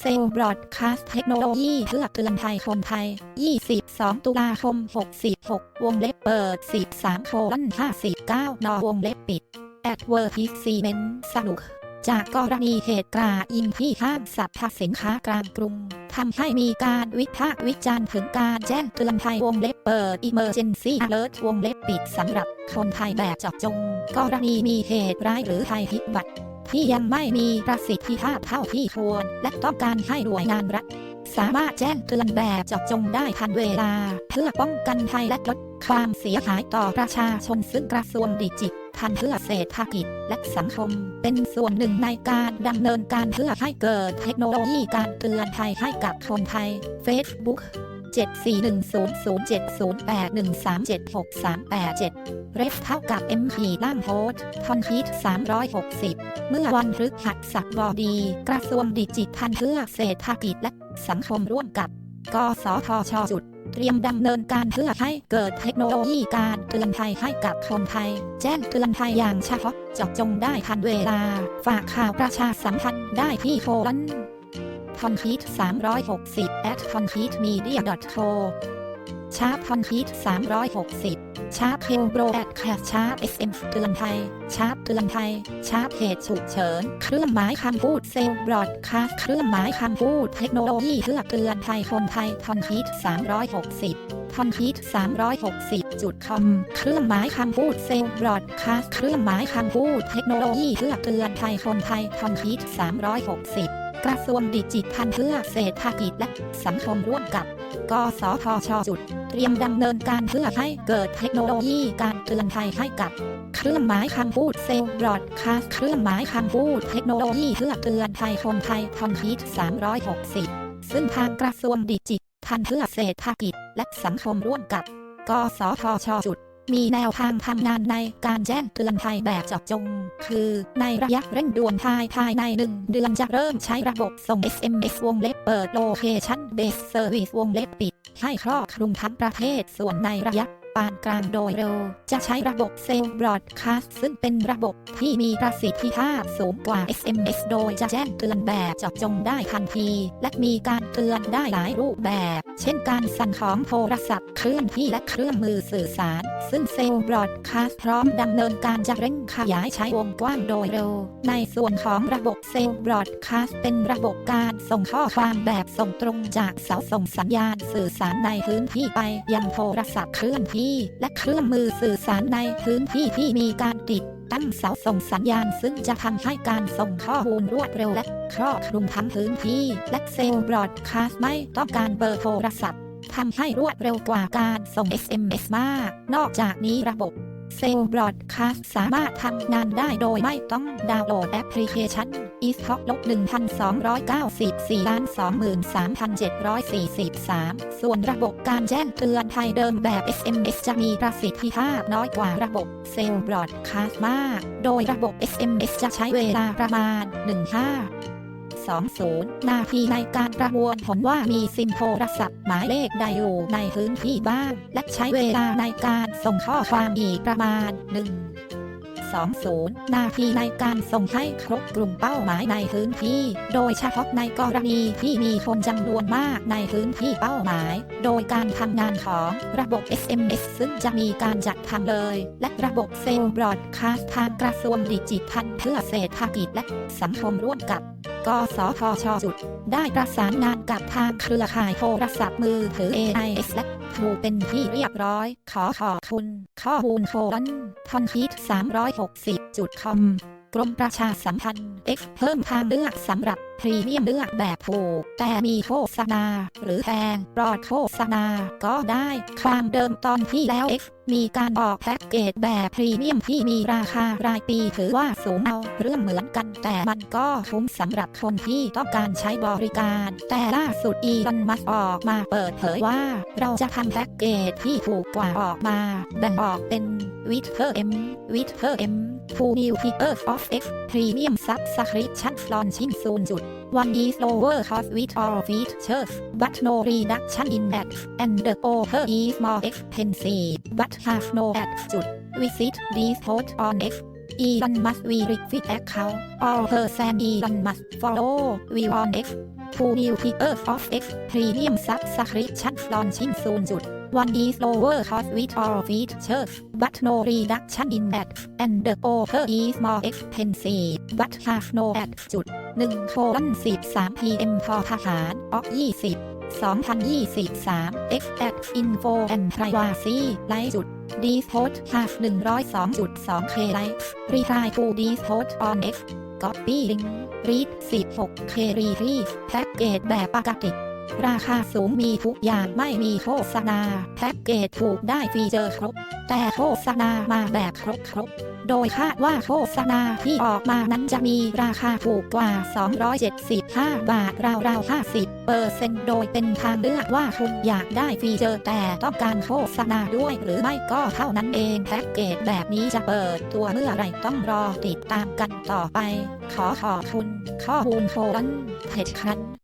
เซลบรอดคาสเทคโนโลยีเพื่อเตือนภัยคนไทย 22 ตุลาคม 66 วงเล็บเปิด 13 โคล59 นอวงเล็บปิดแอดเวอร์ทิซีเมนสรุปจากกรณีเหตุกราดยิงที่ห้างสรรพสินค้ากลางกรุงทำให้มีการวิพากษ์วิจารณ์ถึงการแจ้งเตือนภัยวงเล็บเปิด Emergency Alert วงเล็บปิดสำหรับคนไทยแบบเจาะจง กรณีมีเหตุร้ายหรือภัยพิบัติ ที่ยังไม่มีประสิทธิภาพเท่าที่ควร และต้องการให้หน่วยงานรัฐสามารถแจ้งเตือนแบบเจาะจงได้ทันเวลา เพื่อป้องกันภัยและลดความเสียหายต่อประชาชนซึ่งกระทรวงดิจิทัลเพื่อเศรษฐกิจและสังคม เป็นส่วนหนึ่งในการดำเนินการเพื่อให้เกิดเทคโนโลยีการเตือนภัยให้กับคนไทย Facebook 74100708137638เรฟเท่ากับ M ขีล่างโพสต์ทอนคีต360 เมื่อวันพฤหัสบดี กระทรวงดิจิทัลเพื่อเศรษฐกิจและสังคมร่วมกับ กสทชจุด เตรียมดำเนินการเพื่อให้เกิดเทคโนโลยีการเตือนภัยให้กับคนไทย แจ้งเตือนภัยอย่างเฉพาะเจาะจงได้ทันเวลา ฝากข่าวประชาสัมพันธ์ได้ที่โคลันทอนคีต360 at t ชาร์ปทอนคีต360 ชาร์ปเฮลโบรแอดแคสชาร์ป SM เตือนภัยชาร์ปเตือนภัยชาร์ปเหตุฉุกเฉิน เครื่องหมายคำพูดเซลบรอดคาสเครื่องหมายคำพูดเทคโนโลยีเพื่อเตือนภัยคนไทยทอนคีต360ทอนคีต360จุดคอมเครื่องหมายคำพูดเซลล์บรอดคาสเครื่องหมายคำพูดเทคโนโลยีเพื่อเตือนภัยคนไทยทอนคีต360 กระทรวงดิจิทัลเพื่อเศรษฐกิจและสังคมร่วมกับ กสทชจุด เตรียมดำเนินการเพื่อให้เกิดเทคโนโลยีการเตือนภัยให้กับเครื่องหมายคำพูดเซลล์บรอดคาสเครื่องหมายคำพูดเทคโนโลยีเพื่อเตือนภัยคนไทยทอนคีต360 ซึ่งทางกระทรวงดิจิทัลเพื่อเศรษฐกิจและสังคมร่วมกับ กสทชจุด มีแนวทางทำงานในการแจ้งเตือนภัยแบบเจาะจง คือในระยะเร่งด่วนภายภายในหนึ่งเดือนจะเริ่มใช้ระบบส่ง SMS วงเล็บเปิด Location Based Service วงเล็บปิด ให้ครอบคลุมทั้งประเทศส่วนในระยะ ปานกลางโดยเร็ว จะใช้ระบบเซลล์บรอดคาสต์ซึ่งเป็นระบบที่มีประสิทธิภาพสูงกว่า SMS โดยจะแจ้งเตือนแบบเจาะจงได้ทันที และมีการเตือนได้หลายรูปแบบ เช่นการสั่นของโทรศัพท์เคลื่อนที่และเครื่องมือสื่อสาร ซึ่งเซลล์บรอดคาสต์พร้อมดำเนินการจะเร่งขยายใช้วงกว้างโดยเร็ว ในส่วนของระบบเซลล์บรอดคาสต์เป็นระบบการส่งข้อความแบบส่งตรงจากเสาส่งสัญญาณสื่อสารในพื้นที่ไปยังโทรศัพท์เคลื่อนที่และเครื่องมือสื่อสารในพื้นที่ที่มีการติดตั้งเสาส่งสัญญาณซึ่งจะทำให้การส่งข้อมูลรวดเร็วและครอบคลุมทั้งพื้นที่ และเซลล์บรอดคาสต์ไม่ต้องการเบอร์โทรศัพท์ทำให้รวดเร็วกว่าการส่ง SMS มาก นอกจากนี้ระบบ เซลล์บรอดคาสสามารถทำงานได้โดยไม่ต้องดาวน์โหลดแอปพลิเคชัน e s t o c k ลบ1,294ล้าน23,743 ส่วนระบบการแจ้งเตือนภัยเดิมแบบ SMS จะมีประสิทธิภาพน้อยกว่าระบบเซลล์บรอดคาสมาก โดยระบบ SMS จะใช้เวลาประมาณ 15 20 นาทีในการประมวลผลว่ามีซิมโทรศัพท์หมายเลขใดอยู่ในพื้นที่บ้าง และใช้เวลาในการส่งข้อความอีกประมาณ 1 20 นาทีในการส่งให้ครบกลุ่มเป้าหมายในพื้นที่ โดยเฉพาะในกรณีที่มีคนจำนวนมากในพื้นที่เป้าหมาย โดยการทำงานของระบบ SMS ซึ่งจะมีการจัดทำเลย และระบบเซลล์บรอดคาสทางกระทรวงดิจิทัลเพื่อเศรษฐกิจและสังคมร่วมกับ กสทชจุด ได้ประสานงานกับทางเครือข่ายโทรศัพท์มือถือ AIS และทรูเป็นที่เรียบร้อย ขอขอบคุณ ข้อมูลโทรนทอนคิด360จุดคอม กรมประชาสัมพันธ์ X เพิ่มทางเลือกสำหรับพรีเมียมเลือกแบบถูก แต่มีโฆษณา หรือแพงปลอดโฆษณา ก็ได้ความเดิมตอนที่แล้ว X มีการออกแพ็กเกจแบบพรีเมียมที่มีราคารายปีถือว่าสูงเอาเรื่องเหมือนกัน แต่มันก็คุ้มสำหรับคนที่ต้องการใช้บริการ แต่ล่าสุดอีลอนมัสออกมาเปิดเผยว่า เราจะทำแพ็กเกจที่ถูกกว่าออกมา แบ่งออกเป็นวิทเ r M วิทเ r M Two New Features of X Premium Subscription Launching Soon จุด One is lower cost with all features but no reduction in ads and the offer is more expensive but have no ads จุด Visit this post on X Elon Musk verified account all person Elon Musk follow we on X Two new tiers of X Premium subscription launching soon จุด One is lower cost with all features but no reduction in ads, and the offer is more expensive but have no ads. จุด1โคลน13 pm พอทหารออก20 2023 X ad info and privacy ไลจุด d p o s t have 102.2 k ไลฟ์ reply to d p o s t on X copy link read 16 k release แพ็กเกจแบบปกติ ราคาสูงมีทุกอย่างไม่มีโฆษณา แพ็กเกจถูกได้ฟีเจอร์ครบ แต่โฆษณามาแบบครบครบโดยคาดว่าโฆษณาที่ออกมานั้นจะมีราคาถูกกว่า 275 บาทราวๆ 50เปอร์เซ็นต์โดยเป็นทางเลือกว่าคุณอยากได้ฟีเจอร์แต่ต้องการโฆษณาด้วยหรือไม่ก็เท่านั้นเองแพ็กเกจแบบนี้จะเปิดตัวเมื่อไรต้องรอติดตามกันต่อไป ขอขอบคุณข้อมูลโฟลันเพจคัน